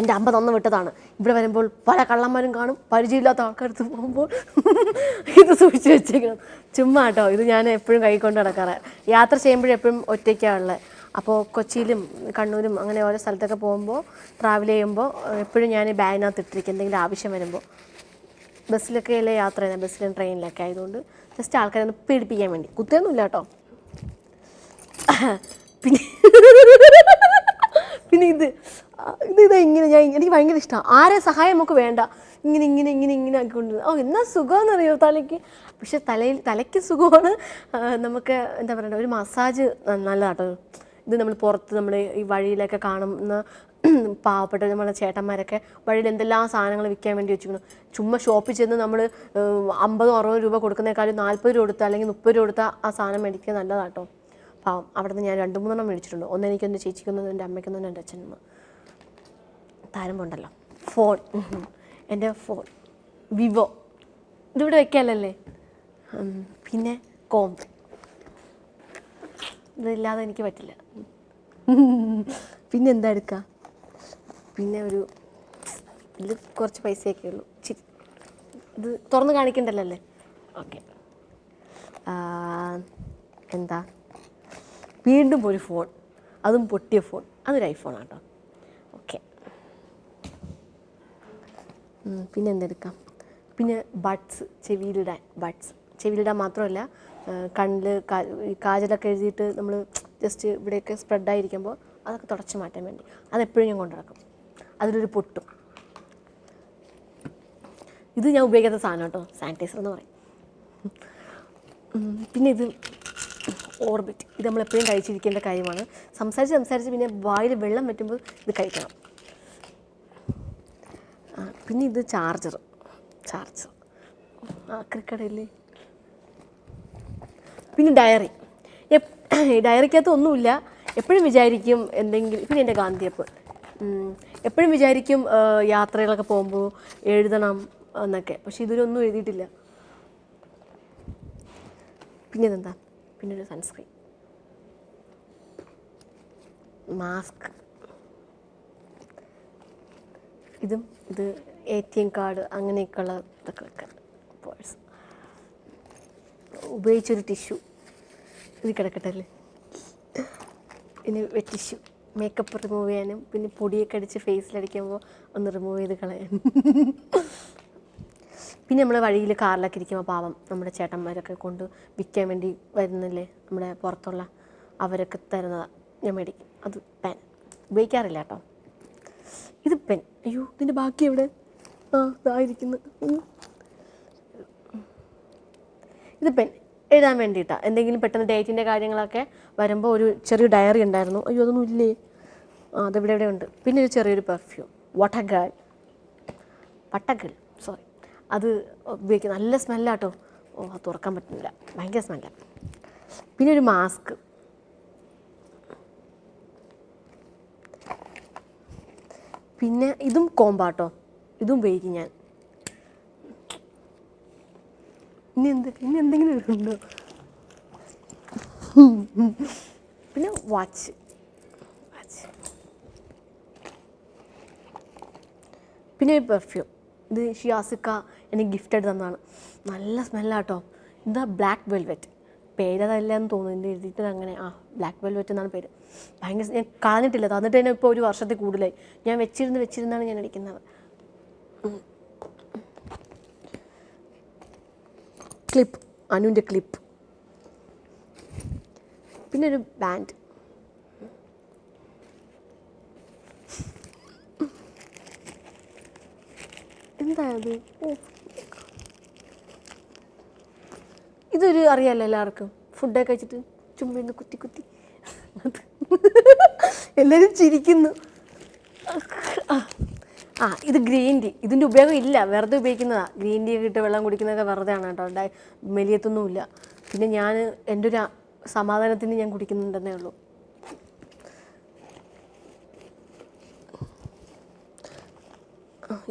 എന്റെ അമ്മ തന്നു വിട്ടതാണ്. ഇവിടെ വരുമ്പോൾ പല കള്ളന്മാരും കാണും. പരിചയമില്ലാത്ത ആൾക്കാരത്ത് പോകുമ്പോൾ ഇത് സൂക്ഷിച്ച് വെച്ചേക്കണം. ചുമ്മാ കേട്ടോ ഇത് ഞാൻ എപ്പോഴും കൈ കൊണ്ട് നടക്കാറ്. യാത്ര ചെയ്യുമ്പോഴെപ്പോഴും ഒറ്റയ്ക്കാണുള്ളത് അപ്പോൾ കൊച്ചിയിലും കണ്ണൂരും അങ്ങനെ ഓരോ സ്ഥലത്തൊക്കെ പോകുമ്പോൾ ട്രാവൽ ചെയ്യുമ്പോൾ എപ്പോഴും ഞാൻ ബാഗിനകത്ത് ഇട്ടിരിക്കും. എന്തെങ്കിലും ആവശ്യം വരുമ്പോൾ. ബസ്സിലൊക്കെ അല്ലേ യാത്ര ചെയ്യുന്നത്? ബസ്സിലും ട്രെയിനിലൊക്കെ ആയതുകൊണ്ട് ജസ്റ്റ് ആൾക്കാരെ ഒന്ന് പേടിപ്പിക്കാൻ വേണ്ടി. കുത്തിയൊന്നുമില്ല കേട്ടോ. പിന്നെ പിന്നെ ഇത് ഇത് ഇത് ഇങ്ങനെ ഞാൻ എനിക്ക് ഭയങ്കര ഇഷ്ടമാണ് ആരെ സഹായം നമുക്ക് വേണ്ട. ഇങ്ങനെ ഇങ്ങനെ ഇങ്ങനെ ഇങ്ങനെ ആക്കിക്കൊണ്ട് ഓ എന്നാ സുഖമെന്നറിയോ തലയ്ക്ക്? പക്ഷെ തലയിൽ തലയ്ക്ക് സുഖമാണ്. നമുക്ക് എന്താ പറയണ്ട ഒരു മസാജ് നല്ലതാട്ടോ. ഇത് നമ്മൾ പുറത്ത് നമ്മൾ ഈ വഴിയിലൊക്കെ കാണുന്ന പാവപ്പെട്ട നമ്മളെ ചേട്ടന്മാരൊക്കെ വഴിയിൽ എന്തെല്ലാം സാധനങ്ങൾ വിൽക്കാൻ വേണ്ടി വെച്ചിരിക്കുന്നു. ചുമ്മാ ഷോപ്പിൽ ചെന്ന് നമ്മൾ അമ്പതോ അറുപതോ രൂപ കൊടുക്കുന്നേക്കാളും നാൽപ്പത് രൂപ കൊടുത്താൽ അല്ലെങ്കിൽ മുപ്പത് രൂപ കൊടുത്താൽ ആ സാധനം മേടിക്കുക നല്ലതാട്ടോ. പാവം. നിന്ന് ഞാൻ രണ്ട് മൂന്നെണ്ണം മേടിച്ചിട്ടുണ്ട് ഒന്ന് എനിക്കൊന്ന് ചേച്ചിക്കൊന്നും എന്റെ അമ്മയ്ക്കൊന്നും എന്റെ അച്ഛനും താരമുണ്ടല്ലോ ഫോൺ. എന്റെ ഫോൺ. വിവോ. ഇതിവിടെ വെക്കാമല്ലേ പിന്നെ കോം ഇതില്ലാതെ എനിക്ക് പറ്റില്ല. പിന്നെ എന്താ എടുക്കുക പിന്നെ ഒരു ഇതിൽ കുറച്ച് പൈസയൊക്കെ ഉള്ളൂ. ചി ഇത് തുറന്ന് കാണിക്കണ്ടല്ലോ അല്ലേ? ഓക്കെ. എന്താ? വീണ്ടും ഒരു ഫോൺ അതും പൊട്ടിയ ഫോൺ അതൊരു ഐഫോണാണ് കേട്ടോ ഓക്കെ പിന്നെ എന്തെടുക്കാം? പിന്നെ ബഡ്സ് ചെവിയിലിടാൻ ബഡ്സ് ചെവിയിലിടാൻ മാത്രമല്ല കണ്ണിൽ കാജലൊക്കെ എഴുതിയിട്ട് നമ്മൾ ജസ്റ്റ് ഇവിടെയൊക്കെ സ്പ്രെഡായിരിക്കുമ്പോൾ അതൊക്കെ തുടച്ചു മാറ്റാൻ വേണ്ടി. അതെപ്പോഴും ഞാൻ കൊണ്ടു നടക്കും. അതിലൊരു പൊട്ടും. ഇത് ഞാൻ ഉപയോഗിക്കാത്ത സാധനം കേട്ടോ സാനിറ്റൈസർ എന്ന് പറയും. പിന്നെ ഇത് ഓർബിറ്റ്. ഇത് നമ്മൾ എപ്പോഴും കഴിച്ചിരിക്കേണ്ട കാര്യമാണ് സംസാരിച്ച് സംസാരിച്ച് പിന്നെ വായിൽ വെള്ളം പറ്റുമ്പോൾ ഇത് കഴിക്കണം. പിന്നെ ഇത് ചാർജർ. ചാർജർ. ആ ക്രിക്കടയില്ലേ പിന്നെ ഡയറി. ഡയറിക്കകത്ത് ഒന്നുമില്ല. എപ്പോഴും വിചാരിക്കും എന്തെങ്കിലും പിന്നെ എന്റെ ഗാന്ധിയപ്പ് എപ്പോഴും വിചാരിക്കും യാത്രകളൊക്കെ പോകുമ്പോൾ എഴുതണം എന്നൊക്കെ. പക്ഷെ ഇതിലൊന്നും എഴുതിയിട്ടില്ല. പിന്നെ ഇതെന്താ പിന്നെ ഒരു സൺസ്ക്രീൻ മാസ്ക് ഇതും ഇത് എ ടി എം കാർഡ് അങ്ങനെയൊക്കെയുള്ള ഇതൊക്കെ വെക്കാൻ പേഴ്സ് ഉപയോഗിച്ചൊരു ടിഷ്യൂ ഇത് കിടക്കട്ടെ അല്ലേ? ഇനി ടിഷ്യൂ മേക്കപ്പ് റിമൂവ് ചെയ്യാനും പിന്നെ പൊടിയൊക്കെ അടിച്ച് ഫേസിലടിക്കുമ്പോൾ ഒന്ന് റിമൂവ് ചെയ്ത് കളയാൻ പിന്നെ നമ്മൾ വഴിയിൽ കാറിലൊക്കെ ഇരിക്കുമ്പോൾ പാവം നമ്മുടെ ചേട്ടന്മാരൊക്കെ കൊണ്ട് വിൽക്കാൻ വേണ്ടി വരുന്നില്ലേ നമ്മുടെ പുറത്തുള്ള അവരൊക്കെ തരുന്നതാണ് ഞാൻ മേടിക്കും. അത് പെൻ ഉപയോഗിക്കാറില്ല കേട്ടോ. ഇത് പെൻ അയ്യോ ഇതിന്റെ ബാക്കി എവിടെ? ആ ഇതായിരിക്കുന്നു ഇത് പെൻ എഴുതാൻ വേണ്ടിയിട്ടാണ് എന്തെങ്കിലും പെട്ടെന്ന് ഡേറ്റിന്റെ കാര്യങ്ങളൊക്കെ വരുമ്പോൾ ഒരു ചെറിയ ഡയറി ഉണ്ടായിരുന്നു. അയ്യോ അതൊന്നും ഇല്ലേ? ആ അതെവിടെ എവിടെ ഉണ്ട്. പിന്നെ ഒരു ചെറിയൊരു പെർഫ്യൂം വട്ടഗാൾ വട്ടഗൾ സോറി അത് ഉപയോഗിക്കും. നല്ല സ്മെല്ലാട്ടോ. ഓ അത് തുറക്കാൻ പറ്റുന്നില്ല. ഭയങ്കര സ്മെല്ലാണ് പിന്നെ ഒരു മാസ്ക്. പിന്നെ ഇതും കോമ്പാട്ടോ. ഇതും ഉപയോഗിക്കും ഞാൻ. ഇനി എന്ത് ഇനി എന്തെങ്കിലും ഉണ്ടോ? പിന്നെ വാച്ച്. പിന്നെ ഒരു പെർഫ്യൂം. ഇത് ഷിയാസിക്ക എനിക്ക് ഗിഫ്റ്റ് ആയിട്ട് തന്നതാണ്. നല്ല സ്മെല്ലാട്ടോ ഇത് ബ്ലാക്ക് വെൽവെറ്റ് പേരതല്ല എന്ന് തോന്നുന്നു. എഴുതിയിട്ട് അങ്ങനെ. ആ ബ്ലാക്ക് വെൽവെറ്റ് എന്നാണ് പേര്. ഭയങ്കര ഞാൻ കളഞ്ഞിട്ടില്ല. തന്നിട്ട് തന്നെ ഇപ്പോൾ ഒരു വർഷത്തിൽ കൂടുതലായി. ഞാൻ വെച്ചിരുന്ന് വെച്ചിരുന്നാണ് ഞാൻ അടിക്കുന്നത്. ക്ലിപ്പ് അനുവിന്റെ ക്ലിപ്പ് പിന്നെ ഒരു ബാൻഡ് എന്താ അത് ഓ. ഇതൊരു അറിയാലോ എല്ലാവർക്കും. ഫുഡൊക്കെ കഴിച്ചിട്ട് ചുമ്മിന്ന് കുത്തി കുത്തി. എല്ലാവരും ചിരിക്കുന്നു. ആ ഇത് ഗ്രീൻ ടീ. ഇതിന്റെ ഉപയോഗം ഇല്ല. വെറുതെ ഉപയോഗിക്കുന്നതാണ് ഗ്രീൻ ടീ ഇട്ട് വെള്ളം കുടിക്കുന്നതൊക്കെ വെറുതെ ആണ് കേട്ടോ. ഡയ- മെലിയത്തൊന്നുമില്ല. പിന്നെ ഞാൻ എന്റെ ഒരു സമാധാനത്തിന് ഞാൻ കുടിക്കുന്നുണ്ടെന്നേ ഉള്ളൂ.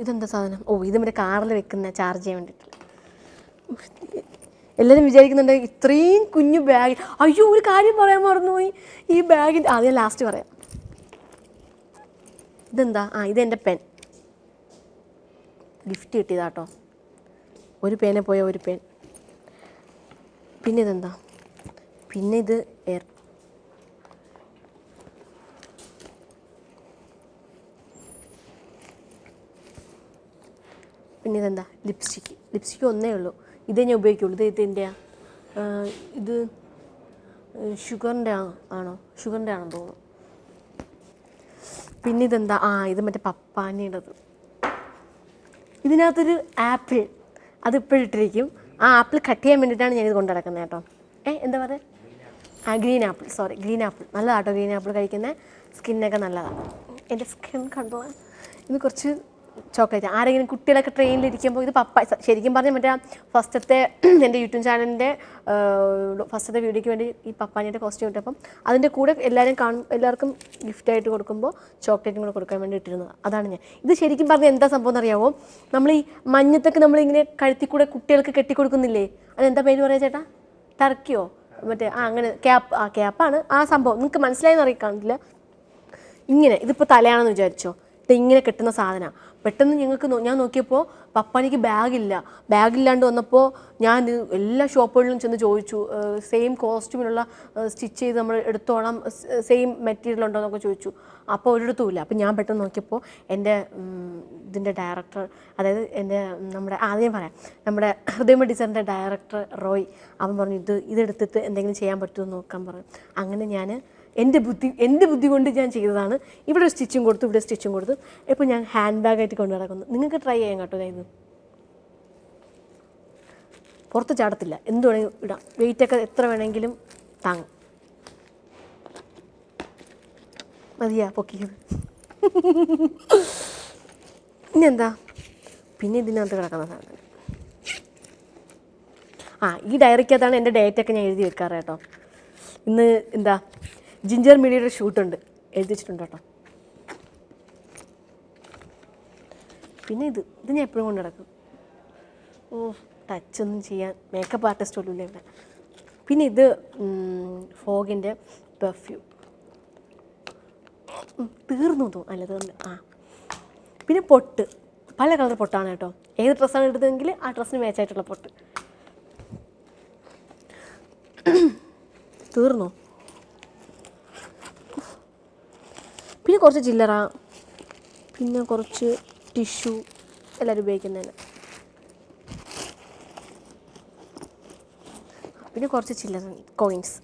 ഇതെന്താ സാധനം? ഓ ഇത് നമ്മുടെ കാറിൽ വെക്കുന്ന ചാർജ് ചെയ്യാൻ വേണ്ടിയിട്ടുള്ള എല്ലാവരും വിചാരിക്കുന്നുണ്ട് ഇത്രയും കുഞ്ഞു ബാഗ് അയ്യോ ഒരു കാര്യം പറയാൻ മറന്നുപോയി. ഈ ബാഗിന്റെ അത് ഞാൻ ലാസ്റ്റ് പറയാം. ഇതെന്താ? ആ ഇതെന്റെ പെൻ ഗിഫ്റ്റ് കിട്ടിയതാട്ടോ. ഒരു പേനെ പോയ ഒരു പേൻ പിന്നെ ഇതെന്താ? പിന്നെ ഇത് എയർ പിന്നെ ഇതെന്താ ലിപ്സ്റ്റിക്ക് ലിപ്സ്റ്റിക്ക് ഒന്നേ ഉള്ളൂ. ഇതേ ഞാൻ ഉപയോഗിക്കുള്ളൂ. ഇത് ഇതിന്റെയാ ഇത് ഷുഗറിന്റെ ആണോ? ഷുഗറിന്റെ ആണെന്ന് തോന്നുന്നു. പിന്നെ ഇതെന്താ ആ ഇത് മറ്റേ പപ്പാനിയുടേത്. ഇതിനകത്തൊരു ആപ്പിൾ അത് ഇപ്പോഴിട്ടിരിക്കും ആ ആപ്പിൾ കട്ട് ചെയ്യാൻ വേണ്ടിയിട്ടാണ് ഞാനിത് കൊണ്ടു നടക്കുന്നത് കേട്ടോ. ഏ എന്താ പറയുക ആ green apple sorry green apple നല്ലതാട്ടോ green apple കഴിക്കുന്നത് സ്കിന്നൊക്കെ നല്ലതാണ് എന്റെ സ്കിൻ കണ്ടോ? ഇത് കുറച്ച് ചോക്ലേറ്റ്. ആരെങ്കിലും കുട്ടികളൊക്കെ ട്രെയിനിലിരിക്കുമ്പോൾ ഇത് പപ്പ ശരിക്കും പറഞ്ഞാൽ മറ്റേ ഫസ്റ്റത്തെ എന്റെ യൂട്യൂബ് ചാനലിന്റെ ഫസ്റ്റത്തെ വീഡിയോയ്ക്ക് വേണ്ടി ഈ പപ്പാനിയുടെ കോസ്റ്റ്യൂം ഇട്ടപ്പം അതിന്റെ കൂടെ എല്ലാവരും കാണും എല്ലാവർക്കും ഗിഫ്റ്റ് ആയിട്ട് കൊടുക്കുമ്പോൾ ചോക്ലേറ്റും കൂടെ കൊടുക്കാൻ വേണ്ടി ഇട്ടിരുന്നത്. അതാണ് ഞാൻ. ഇത് ശരിക്കും പറഞ്ഞാൽ എന്താ സംഭവം എന്നറിയാമോ നമ്മൾ ഈ മഞ്ഞത്തൊക്കെ നമ്മളിങ്ങനെ കഴുത്തി കൂടെ കുട്ടികൾക്ക് കെട്ടിക്കൊടുക്കുന്നില്ലേ? അതെന്താ പേര് പറയാ ചേട്ടാ? ടർക്കിയോ? മറ്റേ ആ അങ്ങനെ ക്യാപ്പ് ആ ക്യാപ്പാണ് ആ സംഭവം. നിങ്ങൾക്ക് മനസ്സിലായെന്ന് അറിയിക്കാണില്ല ഇങ്ങനെ ഇതിപ്പോൾ തലയാണെന്ന് വിചാരിച്ചോ? ഇങ്ങനെ കിട്ടുന്ന സാധനമാണ് പെട്ടെന്ന് ഞങ്ങൾക്ക് ഞാൻ നോക്കിയപ്പോൾ പപ്പാനിക്ക് ബാഗില്ല. ബാഗില്ലാണ്ട് വന്നപ്പോൾ ഞാൻ എല്ലാ ഷോപ്പുകളിലും ചെന്ന് ചോദിച്ചു സെയിം കോസ്റ്റ്യൂമിലുള്ള സ്റ്റിച്ച് ചെയ്ത് നമ്മൾ എടുത്തോളാം സെയിം മെറ്റീരിയൽ ഉണ്ടോ എന്നൊക്കെ ചോദിച്ചു. അപ്പോൾ ഒരിടത്തുമില്ല അപ്പോൾ ഞാൻ പെട്ടെന്ന് നോക്കിയപ്പോൾ എന്റെ ഇതിന്റെ ഡയറക്ടർ അതായത് എന്റെ നമ്മുടെ ആദ്യം പറയാം. നമ്മുടെ ഹൃദയമ ഡിസൈനിന്റെ ഡയറക്ടർ റോയ് അവൻ പറഞ്ഞു ഇത് ഇതെടുത്തിട്ട് എന്തെങ്കിലും ചെയ്യാൻ പറ്റുമോ എന്ന് നോക്കാൻ പറഞ്ഞു. അങ്ങനെ ഞാൻ എന്റെ ബുദ്ധി എന്റെ ബുദ്ധി കൊണ്ട് ഞാൻ ചെയ്തതാണ്. ഇവിടെ ഒരു സ്റ്റിച്ചും കൊടുത്തു ഇവിടെ സ്റ്റിച്ചും കൊടുത്തു. ഇപ്പോൾ ഞാൻ ഹാൻഡ് ബാഗായിട്ട് കൊണ്ടു നടക്കുന്നു. നിങ്ങൾക്ക് ട്രൈ ചെയ്യാൻ കേട്ടോ ഞാൻ ഇത് പുറത്ത് ചാടത്തില്ല. എന്ത് വേണമെങ്കിലും ഇടാം. വെയിറ്റൊക്കെ എത്ര വേണമെങ്കിലും താങ്ങും. മതിയാ പൊക്കിയത് പിന്നെന്താ? പിന്നെ ഇതിനകത്ത് കിടക്കുന്ന സാധനം. ആ ഈ ഡയറിക്കകത്താണ് എന്റെ ഡേറ്റൊക്കെ ഞാൻ എഴുതി വെക്കാറ് കേട്ടോ. ഇന്ന് എന്താ? ജിഞ്ചർ മീഡിയയുടെ ഷൂട്ടുണ്ട്. എഴുതിച്ചിട്ടുണ്ട് കേട്ടോ. പിന്നെ ഇത് ഇത് ഞാൻ എപ്പോഴും കൊണ്ട് നടക്കും. ഓ ടച്ചൊന്നും ചെയ്യാൻ മേക്കപ്പ് ആർട്ടിസ്റ്റ് ഒന്നുമില്ല ഇവിടെ. പിന്നെ ഇത് ഫോഗിന്റെ പെർഫ്യൂം തീർന്നു തോന്നും അല്ല തീർന്നു ആ. പിന്നെ പൊട്ട്. പല കളർ പൊട്ടാണ് കേട്ടോ. ഏത് ഡ്രസ്സാണ് എടുത്തതെങ്കിൽ ആ ഡ്രസ്സിന് മാച്ച് ആയിട്ടുള്ള പൊട്ട്. തീർന്നോ? കുറച്ച് ചില്ലറ പിന്നെ കുറച്ച് ടിഷ്യൂ എല്ലാവരും ഉപയോഗിക്കുന്നതിന്. പിന്നെ കുറച്ച് ചില്ലറ കോയിൻസ്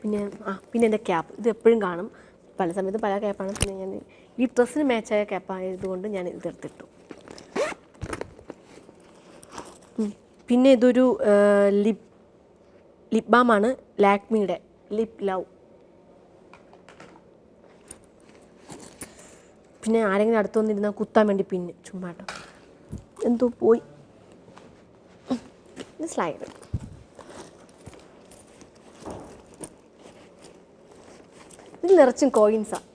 പിന്നെ ആ പിന്നെ എന്റെ ക്യാപ്പ് ഇത് എപ്പോഴും കാണും. പല സമയത്ത് പല ക്യാപ്പാണ് പിന്നെ ഞാൻ ഈ ഡ്രസ്സിന് മാച്ചായ ക്യാപ്പായതുകൊണ്ട് ഞാൻ ഇതെടുത്തിട്ടു എടുത്തിട്ടു. പിന്നെ ഇതൊരു ലിപ് ലിപ് ബാമാണ് ലാക്മിയുടെ ലിപ് ലവ് പിന്നെ ആരെങ്കിലും അടുത്ത് വന്നിരുന്നാൽ കുത്താൻ വേണ്ടി പിന്നെ ചുമ്മാട്ടോ എന്തോ പോയി. സ്ലൈഡ് ഇത് നിറച്ചും കോയിൻസാണ്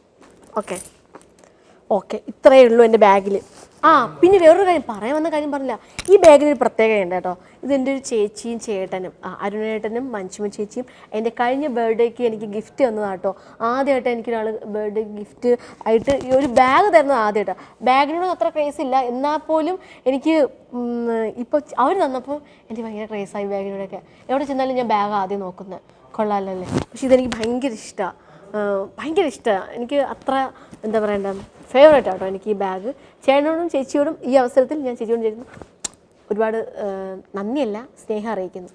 ഓക്കെ ഓക്കെ ഇത്രയേ ഉള്ളൂ എന്റെ ബാഗിൽ ആ പിന്നെ വേറൊരു കാര്യം പറയാൻ വന്ന കാര്യം പറഞ്ഞില്ല. ഈ ബാഗിന് ഒരു പ്രത്യേകത ഉണ്ട് കേട്ടോ. ഇത് എന്റെ ഒരു ചേച്ചിയും ചേട്ടനും അരുണേട്ടനും മഞ്ജുമ ചേച്ചിയും എന്റെ കഴിഞ്ഞ ബർത്ത്ഡേക്ക് എനിക്ക് ഗിഫ്റ്റ് തന്നതാട്ടോ ആദ്യമായിട്ട് എനിക്കൊരാൾ ബർത്ത്ഡേ ഗിഫ്റ്റ് ആയിട്ട് ഈ ഒരു ബാഗ് തരുന്നത് ആദ്യമായിട്ട്. ബാഗിനോട് അത്ര ക്രേസ് ഇല്ല. എന്നാൽ പോലും എനിക്ക് ഇപ്പോൾ അവർ തന്നപ്പോൾ എനിക്ക് ഭയങ്കര ക്രേസായി ബാഗിനോടൊക്കെ. എവിടെ ചെന്നാലും ഞാൻ ബാഗ് ആദ്യം നോക്കുന്നത്. കൊള്ളാലല്ലേ? പക്ഷേ ഇതെനിക്ക് ഭയങ്കര ഇഷ്ടമാണ് ഭയങ്കര ഇഷ്ടമാണ് എനിക്ക് അത്ര എന്താ പറയണ്ട ഫേവറേറ്റ് ആട്ടോ എനിക്ക് ഈ ബാഗ് ചേട്ടനോടും ചേച്ചിയോടും ഈ അവസരത്തിൽ ഞാൻ ചേച്ചിയോടും ചേച്ചി ഒരുപാട് നന്ദിയല്ല സ്നേഹം അറിയിക്കുന്നു.